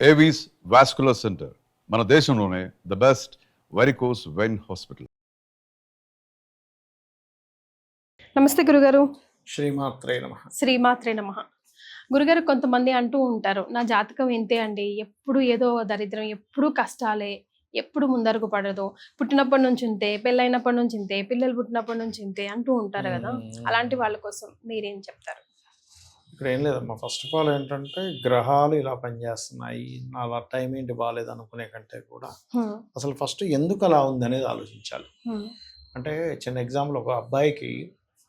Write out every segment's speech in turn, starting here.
Avis vascular centre మన దేశంలోనే the best varicose vein hospital నమస్తే గురుగారు. శ్రీమాత్రే నమ. శ్రీమాత్రే నమ. గురుగారు కొంతమంది అంటూ ఉంటారు నా జాతకం ఇంతే అండి ఎప్పుడు ఏదో దరిద్రం ఎప్పుడు కష్టాలే ఎప్పుడు ముందరకు పడదు. పుట్టినప్పటి నుంచి ఇంతే పెళ్ళైనప్పటి నుంచి ఇంతే పిల్లలు పుట్టినప్పటి నుంచి ఇంతే అంటూ ఉంటారు కదా. అలాంటి వాళ్ళ కోసం మీరేం చెప్తారు? ఇక్కడ ఏం లేదమ్మా. ఫస్ట్ ఆఫ్ ఆల్ ఏంటంటే గ్రహాలు ఇలా పనిచేస్తున్నాయి. నా టైం ఏంటి బాగాలేదు అనుకునే కంటే కూడా అసలు ఫస్ట్ ఎందుకు అలా ఉంది అనేది ఆలోచించాలి. అంటే చిన్న ఎగ్జాంపుల్ ఒక అబ్బాయికి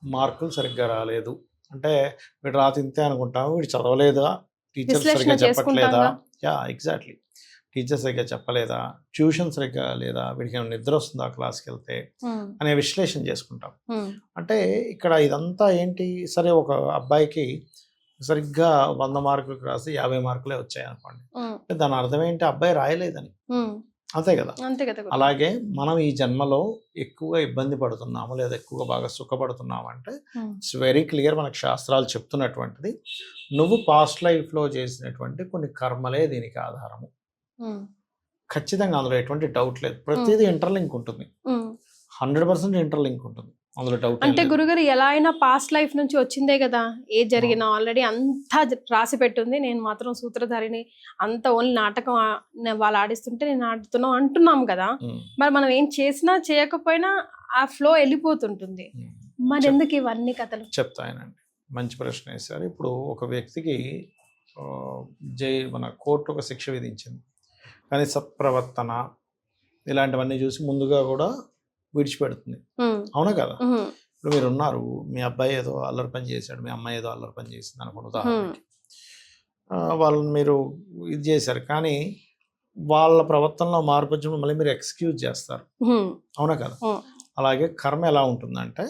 మార్కులు సరిగ్గా రాలేదు. అంటే వీడు రాత ఇంతే అనుకుంటాము వీడు చదవలేదా? టీచర్ సరిగ్గా చెప్పట్లేదా. యా ఎగ్జాక్ట్లీ టీచర్ సరిగ్గా చెప్పలేదా? ట్యూషన్ సరిగ్గా లేదా? వీడికి ఏమైనా నిద్ర వస్తుందా క్లాస్కి వెళ్తే? అనే విశ్లేషణ చేసుకుంటాం. అంటే ఇక్కడ ఇదంతా ఏంటి? సరే ఒక అబ్బాయికి సరిగ్గా వంద మార్కులకు రాసి యాభై మార్కులే వచ్చాయి అనుకోండి దాని అర్థం ఏంటి? అబ్బాయి రాయలేదని. అంతే కదా? అంతే కదా. అలాగే మనం ఈ జన్మలో ఎక్కువగా ఇబ్బంది పడుతున్నాము లేదా ఎక్కువగా బాగా సుఖపడుతున్నాము అంటే ఇట్స్ వెరీ క్లియర్ మనకు శాస్త్రాలు చెప్తున్నటువంటిది. నువ్వు పాస్ట్ లైఫ్లో చేసినటువంటి కొన్ని కర్మలే దీనికి ఆధారము. ఖచ్చితంగా అందులో ఎటువంటి డౌట్ లేదు. ప్రతిదీ ఇంటర్లింక్ ఉంటుంది. హండ్రెడ్ పర్సెంట్ ఇంటర్లింక్ ఉంటుంది. అంటే గురుగారు ఎలా అయినా పాస్ట్ లైఫ్ నుంచి వచ్చిందే కదా. ఏ జరిగినా ఆల్రెడీ అంతా రాసి పెట్టుంది. నేను మాత్రం సూత్రధారిని అంత ఓన్లీ నాటకం వాళ్ళు ఆడిస్తుంటే నేను ఆడుతున్నాం అంటున్నాం కదా. మరి మనం ఏం చేసినా చేయకపోయినా ఆ ఫ్లో వెళ్ళిపోతుంటుంది. మరి ఎందుకు ఇవన్నీ కథలు? చెప్తాయనండి మంచి ప్రశ్న వేశారు. ఇప్పుడు ఒక వ్యక్తికి జై మన కోర్టు ఒక శిక్ష విధించింది. కానీ సత్ప్రవర్తన ఇలాంటివన్నీ చూసి ముందుగా కూడా విడిచిపెడుతుంది. అవునా కదా? ఇప్పుడు మీరు ఉన్నారు మీ అబ్బాయి ఏదో అల్లరి పని చేశాడు మీ అమ్మాయి ఏదో అల్లరి పని చేసింది అనుకున్న ఉదాహరణకి. వాళ్ళని మీరు ఇది చేశారు. కానీ వాళ్ళ ప్రవర్తనలో మార్పు వచ్చినప్పుడు మళ్ళీ మీరు ఎక్స్క్యూజ్ చేస్తారు. అవునా కదా? అలాగే కర్మ ఎలా ఉంటుందంటే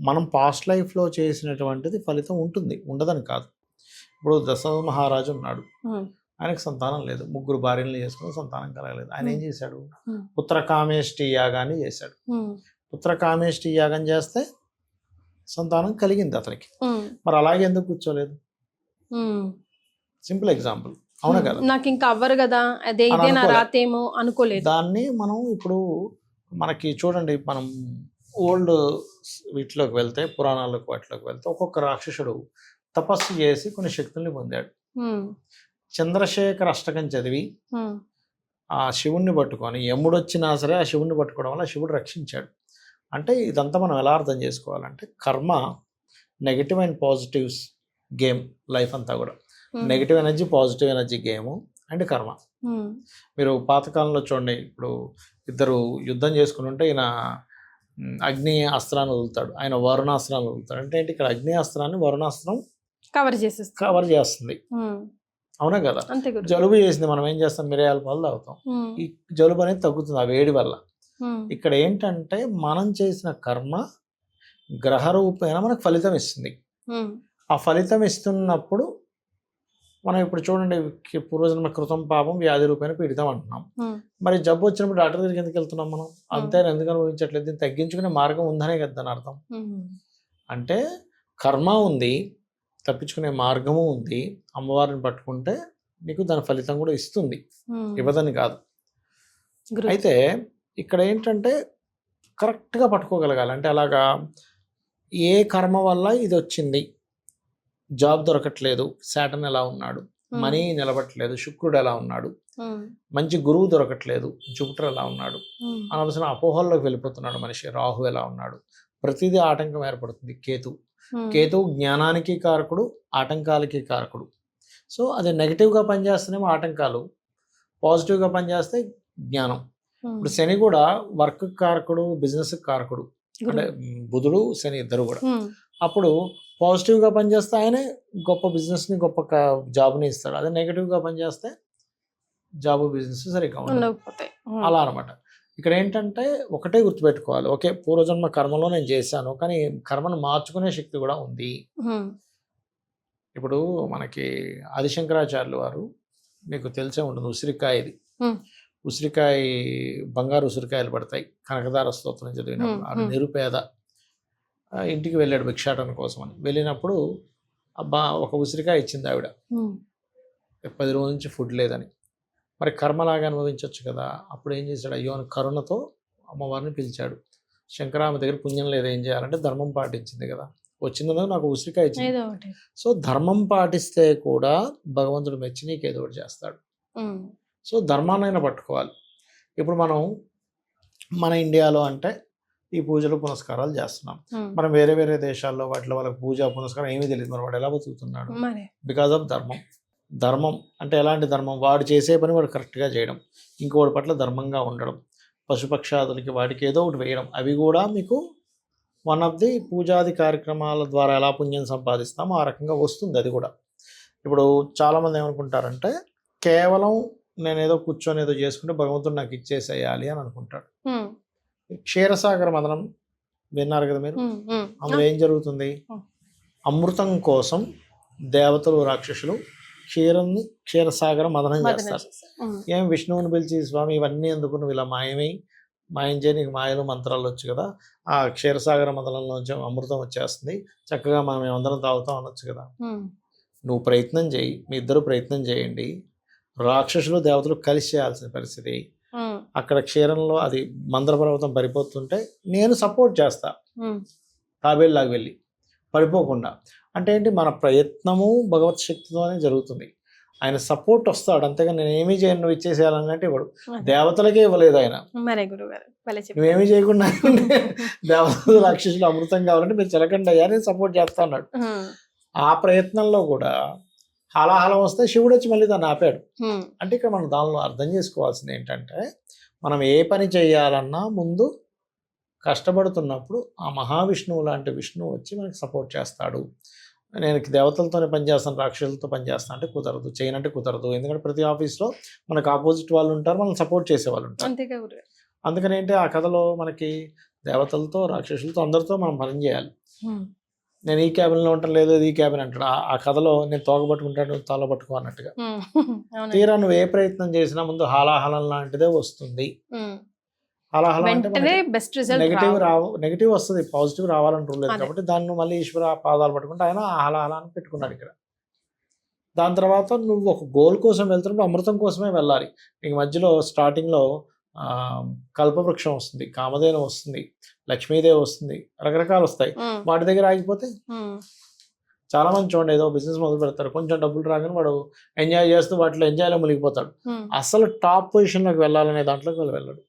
మనం పాస్ట్ లైఫ్లో చేసినటువంటిది ఫలితం ఉంటుంది ఉండదని కాదు. ఇప్పుడు దశరథ మహారాజు ఉన్నాడు. ఆయనకు సంతానం లేదు. ముగ్గురు భార్యలను చేసుకుని సంతానం కలగలేదు. ఆయన ఏం చేశాడు. పుత్రకామేష్టి యాగాన్ని చేశాడు. పుత్రకామేష్టి యాగం చేస్తే సంతానం కలిగింది అతనికి. మరి అలాగే ఎందుకు కూర్చోలేదు. Simple example. అవునా కదా? నాకు ఇంకా అవ్వరు కదా. అదే ఇదే నా. రాతేమో అనుకోలేదు. దాన్ని మనం ఇప్పుడు మనకి చూడండి మనం ఓల్డ్ వీటిలోకి వెళ్తే పురాణాలకు వాటిలోకి వెళ్తే ఒక్కొక్క రాక్షసుడు తపస్సు చేసి కొన్ని శక్తుల్ని పొందాడు. చంద్రశేఖర్ అష్టకం చదివి ఆ శివుణ్ణి పట్టుకొని యముడు వచ్చినా సరే ఆ శివుణ్ణి పట్టుకోవడం వల్ల శివుడు రక్షించాడు. అంటే ఇదంతా మనం ఎలా అర్థం చేసుకోవాలంటే karma negative and positives game life అంతా కూడా. Negative energy positive energy game and karma. మీరు పాతకాలంలో చూడండి ఇప్పుడు ఇద్దరు యుద్ధం చేసుకుని ఉంటే ఈయన అగ్ని అస్త్రాన్ని వదులుతాడు. ఆయన వరుణాస్త్రాన్ని వదులుతాడు. అంటే ఏంటి? ఇక్కడ అగ్ని అస్త్రాన్ని వరుణాస్త్రం కవర్ చేసేస్తా కవర్ చేస్తుంది. అవునా కదా? జలుబు చేసింది మనం ఏం చేస్తాం? మిరియాల పాలు తాగుతాం. ఈ జలుబు అనేది తగ్గుతుంది ఆ వేడి వల్ల. ఇక్కడ ఏంటంటే మనం చేసిన కర్మ గ్రహ రూపేణ మనకు ఫలితం ఇస్తుంది. ఆ ఫలితం ఇస్తున్నప్పుడు మనం ఇప్పుడు చూడండి పూర్వజన్మ కృతం పాపం వ్యాధి రూపేణ పీడితం అంటున్నాం. మరి జబ్బు వచ్చినప్పుడు డాక్టర్ దగ్గరికి ఎందుకు వెళ్తున్నాం మనం? అంతే ఎందుకు అనుభవించట్లేదు? దీన్ని తగ్గించుకునే మార్గం ఉందనే కదా దాని అర్థం. అంటే కర్మ ఉంది తప్పించుకునే మార్గము ఉంది. అమ్మవారిని పట్టుకుంటే నీకు దాని ఫలితం కూడా ఇస్తుంది. ఇవ్వదని కాదు. అయితే ఇక్కడ ఏంటంటే కరెక్ట్గా పట్టుకోగలగాలి. అంటే అలాగా ఏ కర్మ వల్ల ఇది వచ్చింది? జాబ్ దొరకట్లేదు. శాటన్ ఎలా ఉన్నాడు? మనీ నిలబట్టలేదు. శుక్రుడు ఎలా ఉన్నాడు? మంచి గురువు దొరకట్లేదు. జూపిటర్ ఎలా ఉన్నాడు? అనవసరం అపోహల్లోకి వెళ్ళిపోతున్నాడు మనిషి. రాహు ఎలా ఉన్నాడు? ప్రతిదీ ఆటంకం ఏర్పడుతుంది. కేతు కేతు జ్ఞానానికి కారకుడు ఆటంకాలకి కారకుడు. సో అది నెగిటివ్గా పనిచేస్తేనేమో ఆటంకాలు పాజిటివ్గా పనిచేస్తే జ్ఞానం. ఇప్పుడు శని కూడా వర్క్ కారకుడు బిజినెస్ కారకుడు. అంటే బుధుడు శని ఇద్దరు కూడా. అప్పుడు పాజిటివ్గా పనిచేస్తే ఆయనే గొప్ప బిజినెస్ని గొప్ప జాబ్ని ఇస్తాడు. అదే నెగిటివ్గా పనిచేస్తే జాబ్ బిజినెస్ సరిగ్గా ఉమ్, అలా అనమాట. ఇక్కడ ఏంటంటే ఒకటే గుర్తుపెట్టుకోవాలి. ఓకే పూర్వజన్మ కర్మలో నేను చేశాను కానీ కర్మను మార్చుకునే శక్తి కూడా ఉంది. ఇప్పుడు మనకి ఆదిశంకరాచార్యులు వారు మీకు తెలిసే ఉంటుంది ఉసిరికాయ ఇది. Hmm. ఉసిరికాయ బంగారు ఉసిరికాయలు పడతాయి. కనకదార స్తోత్రం చదివినప్పుడు. నిరుపేద. ఇంటికి వెళ్ళాడు భిక్షాటన కోసం అని వెళ్ళినప్పుడు అబ్బా ఒక ఉసిరికాయ ఇచ్చింది ఆవిడ. పది రోజుల నుంచి ఫుడ్ లేదని. మరి కర్మలాగా అనుభవించవచ్చు కదా. అప్పుడు ఏం చేశాడు? అయ్యో అని కరుణతో అమ్మవారిని పిలిచాడు. శంకరామ దగ్గర పుణ్యం లేదు ఏం చేయాలంటే ధర్మం పాటించింది కదా. వచ్చిందన్నది నాకు ఉసిరికాయ ఇచ్చింది. సో ధర్మం పాటిస్తే కూడా భగవంతుడు మెచ్చి నీకు ఏదో ఒకటి చేస్తాడు. సో ధర్మాన్నైనా పట్టుకోవాలి. ఇప్పుడు మనం మన ఇండియాలో అంటే ఈ పూజలు పునస్కారాలు చేస్తున్నాం. మనం వేరే వేరే దేశాల్లో వాటిలో వాళ్ళకి పూజ పునస్కారం ఏమీ తెలియదు. మరి వాడు ఎలా బతుకుతున్నాడు? బికాజ్ ఆఫ్ ధర్మం. ధర్మం అంటే ఎలాంటి ధర్మం? వాడు చేసే పని వాడు కరెక్ట్గా చేయడం. ఇంకోటి పట్ల ధర్మంగా ఉండడం. పశుపక్షాదులకి వాటికి ఏదో ఒకటి వేయడం. అవి కూడా మీకు వన్ ఆఫ్ ది పూజాది కార్యక్రమాల ద్వారా ఎలా పుణ్యం సంపాదిస్తామో ఆ రకంగా వస్తుంది అది కూడా. ఇప్పుడు చాలామంది ఏమనుకుంటారంటే కేవలం నేను ఏదో కూర్చొని ఏదో చేసుకుంటే భగవంతుడు నాకు ఇచ్చేసేయాలి అని అనుకుంటాడు. క్షీరసాగర మదనం విన్నారు కదా మీరు. అందులో ఏం జరుగుతుంది. అమృతం కోసం దేవతలు రాక్షసులు క్షీరాన్ని క్షీరసాగర మదనం చేస్తారు. ఏం విష్ణువుని పిలిచి స్వామి ఇవన్నీ ఎందుకు? నువ్వు ఇలా మాయమై మాయం చేయ నీకు మాయలు మంత్రాలు వచ్చు కదా ఆ క్షీరసాగర మదనంలోంచి అమృతం వచ్చేస్తుంది. చక్కగా మనం మేమందరం తాగుతాం అనొచ్చు కదా. నువ్వు ప్రయత్నం చేయి మీ ఇద్దరు ప్రయత్నం చేయండి. రాక్షసులు దేవతలు కలిసి చేయాల్సిన పరిస్థితి. అక్కడ క్షీరంలో అది మందర పర్వతం పడిపోతుంటే నేను సపోర్ట్ చేస్తా. తాబేళ్ళలాగా వెళ్ళి. పడిపోకుండా. అంటే ఏంటి? మన ప్రయత్నము భగవత్ శక్తితోనే జరుగుతుంది. ఆయన సపోర్ట్ వస్తాడు. అంతేగాని నేను ఏమీ చేయను నువ్వు ఇచ్చేసేయాలన్నట్టు ఇవ్వడు. అదే. దేవతలకే ఇవ్వలేదు ఆయన. నువ్వేమీ చేయకుండా దేవతలు రాక్షసులు అమృతం కావాలంటే మీరు చిలకండి అయ్యా నేను సపోర్ట్ చేస్తా అన్నాడు. ఆ ప్రయత్నంలో కూడా హలాహలం వస్తే శివుడు వచ్చి మళ్ళీ దాన్ని ఆపాడు. అంటే ఇక్కడ మనం దానిలో అర్థం చేసుకోవాల్సింది ఏంటంటే మనం ఏ పని చేయాలన్నా ముందు కష్టపడుతున్నప్పుడు ఆ మహావిష్ణువు లాంటి విష్ణువు వచ్చి మనకి సపోర్ట్ చేస్తాడు. నేను దేవతలతోనే పనిచేస్తాను రాక్షసులతో పనిచేస్తాను అంటే కుదరదు చేయనంటే కుదరదు. ఎందుకంటే ప్రతి ఆఫీస్లో మనకు ఆపోజిట్ వాళ్ళు ఉంటారు మనం సపోర్ట్ చేసే వాళ్ళు ఉంటారు. అందుకని ఏంటి ఆ కథలో మనకి దేవతలతో రాక్షసులతో అందరితో మనం పని చేయాలి. నేను ఈ క్యాబిన్లో ఉంటాను లేదు ఈ క్యాబిన్ అంటాడు. ఆ- కథలో నేను తోక పట్టుకుంటాను తల పట్టుకో అన్నట్టుగా. తీరా నువ్వు ఏ ప్రయత్నం చేసినా ముందు హాలాహలం లాంటిదే వస్తుంది. హాలాహలం అంటే బెస్ట్ రిజల్ట్ నెగిటివ్ రావు. నెగిటివ్ వస్తుంది పాజిటివ్ రావాలని రూల్ లేదు. కాబట్టి దాన్ని మళ్ళీ ఈశ్వర పాదాలు పట్టుకుంటే ఆయన హాలాహలాన్ని పెట్టుకున్నాడు ఇక్కడ. దాని తర్వాత నువ్వు ఒక గోల్ కోసం వెళ్తున్నప్పుడు అమృతం కోసమే వెళ్ళాలి. నీకు మధ్యలో స్టార్టింగ్లో కల్పవృక్షం వస్తుంది కామధేను వస్తుంది లక్ష్మీదేవి వస్తుంది రకరకాలు వస్తాయి. వాటి దగ్గర ఆగిపోతే చాలా మంది చూడండి ఏదో బిజినెస్ మొదలు పెడతారు. కొంచెం డబ్బులు రాగానే వాడు ఎంజాయ్ చేస్తూ వాటిలో ఎంజాయ్లో మునిగిపోతాడు. అసలు టాప్ పొజిషన్లోకి వెళ్ళాలనే దాంట్లోకి వాళ్ళు వెళ్ళడు.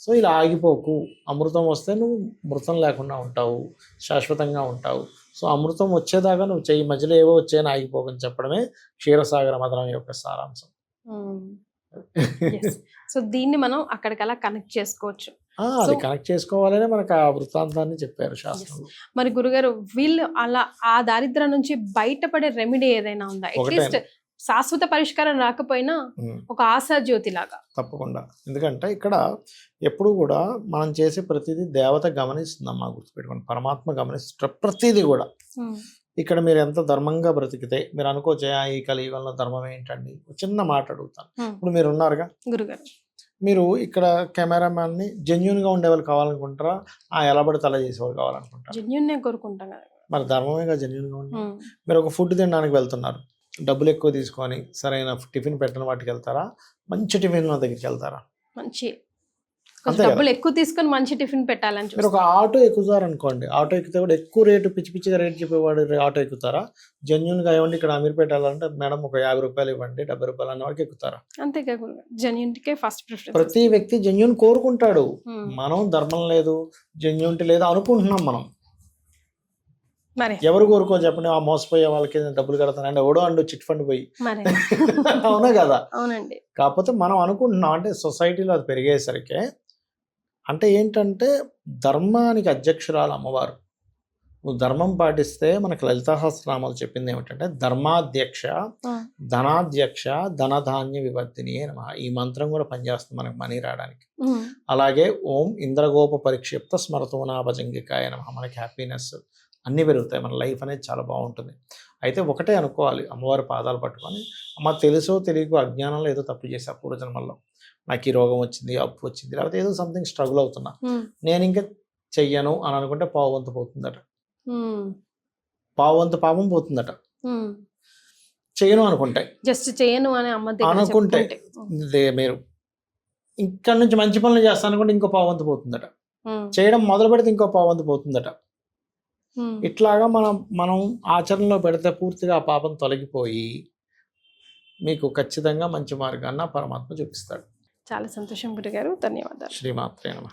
సో ఇలా ఆగిపోకు. అమృతం వస్తే నువ్వు మృతం లేకుండా ఉంటావు. శాశ్వతంగా ఉంటావు. సో అమృతం వచ్చేదాకా నువ్వు చెయ్యి. మధ్యలో ఏవో వచ్చాయని ఆగిపోకని చెప్పడమే క్షీరసాగర మదనం యొక్క సారాంశం. సో దీన్ని మనం అక్కడికలా కనెక్ట్ చేసుకోవచ్చు. అది కనెక్ట్ చేసుకోవాలనే మనకు ఆ వృత్తాంతాన్ని చెప్పారు శాస్త్రంలో మరి గురుగారు వీళ్ళు అలా ఆ దారిద్ర్యం నుంచి బయటపడే రెమెడీ ఏదైనా ఉందా. అట్లీస్ట్ శాశ్వత పరిష్కారం రాకపోయినా. ఒక ఆశా జ్యోతి లాగా తప్పకుండా. ఎందుకంటే ఇక్కడ ఎప్పుడు కూడా మనం చేసే ప్రతిదీ దేవత గమనిస్తుందమ్మా గుర్తుపెట్టుకోండి. పరమాత్మ గమనిస్తుంది ప్రతిదీ కూడా. ఇక్కడ మీరు ఎంత ధర్మంగా బ్రతికితే మీరు అనుకోవచ్చే "ఆ, ఈ కలియుగంలో ధర్మం ఏంటండి? చిన్న మాట అడుగుతాను. ఇప్పుడు మీరు ఉన్నారుగా? గురుగారు. మీరు ఇక్కడ కెమెరామ్యాన్ని జెన్యున్గా ఉండేవాళ్ళు కావాలనుకుంటారా? ఆ ఎలా పడితే అలా చేసేవాళ్ళు కావాలనుకుంటారా? జెన్యున్ కోరుకుంటాం కదా. మరి ధర్మమేగా జెన్యున్గా ఉండి ఉమ్, మీరు ఒక ఫుడ్ తినడానికి వెళ్తున్నారు. డబ్బులు ఎక్కువ తీసుకొని సరైన టిఫిన్ పెట్టిన వాటికి వెళ్తారా? మంచి టిఫిన్ దగ్గరికి వెళ్తారా? మంచి. అంతే. డబ్బులు ఎక్కువ తీసుకొని మంచి టిఫిన్ పెట్టాలని మీరు ఒక ఆటో ఎక్కుతారు అనుకోండి. ఆటో ఎక్కితే కూడా ఎక్కువ రేటు పిచ్చి పిచ్చిగా రేటు చెప్పేవాడు ఆటో ఎక్కుతారా? జెన్యున్గా ఇవ్వండి ఇక్కడ అమీర్పేట వెళ్ళాలంటే మేడం ఒక యాభై రూపాయలు ఇవ్వండి డెబ్బై రూపాయలు అన్న వాడికి ఎక్కుతారా? అంతేగా గురుగారు జెన్యున్ కే ఫస్ట్ ప్రిఫరెన్స్ ప్రతి వ్యక్తి జెన్యున్ కోరుకుంటాడు. మనం ధర్మం లేదు జెన్యునిటీ లేదు అనుకుంటున్నాం మనం. మరి. ఎవరు కోరుకో చెప్పండి ఆ మోసపోయే వాళ్ళకి డబ్బులు కడతానండి ఎవడో అండు చిట్ ఫండ్ పోయి. అవునా కదా? అవునండి. కాకపోతే మనం అనుకుంటున్నాం అంటే సొసైటీలో అది పెరిగేసరికి అంటే ఏంటంటే ధర్మానికి అధ్యక్షురాలు అమ్మవారు. నువ్వు ధర్మం పాటిస్తే మనకు లలితాసహస్రనామాలు చెప్పింది ఏమిటంటే ధర్మాధ్యక్ష ధనాధ్యక్ష ధనధాన్య వివర్ధిని నమ. ఈ మంత్రం కూడా పనిచేస్తుంది మనకు మనీ రావడానికి. అలాగే ఓం ఇంద్రగోప పరిక్షిప్త స్మరతోనాభజంగికాయ నమ. మనకి హ్యాపీనెస్ అన్నీ పెరుగుతాయి. మన లైఫ్ అనేది చాలా బాగుంటుంది. అయితే ఒకటే అనుకోవాలి. అమ్మవారి పాదాలు పట్టుకొని అమ్మ తెలుసో తెలియకో అజ్ఞానంలో ఏదో తప్పు చేసా పూర్వజన్మల్లో. నాకు ఈ రోగం వచ్చింది అప్పు వచ్చింది లేకపోతే ఏదో సంథింగ్ స్ట్రగుల్ అవుతున్నా. నేను ఇంకా చెయ్యను అని అనుకుంటే పావు వంతు పోతుందట. ఉమ్, పావు వంతు పాపం పోతుందట. చేయను అనుకుంటాయి జస్ట్ చేయను అని అమ్మ అనుకుంటే. మీరు ఇక్కడ నుంచి మంచి పనులు చేస్తాను అనుకుంటే ఇంకో పావంతు పోతుందట. చేయడం మొదలు పెడితే ఇంకో పావంతు పోతుందట. ఇట్లాగా మనం మనం ఆచరణలో పెడితే పూర్తిగా ఆ పాపం తొలగిపోయి మీకు ఖచ్చితంగా మంచి మార్గాన్ని పరమాత్మ చూపిస్తాడు. చాలా సంతోషం గురుగారు. ధన్యవాదాలు. శ్రీమాత్రే నమ.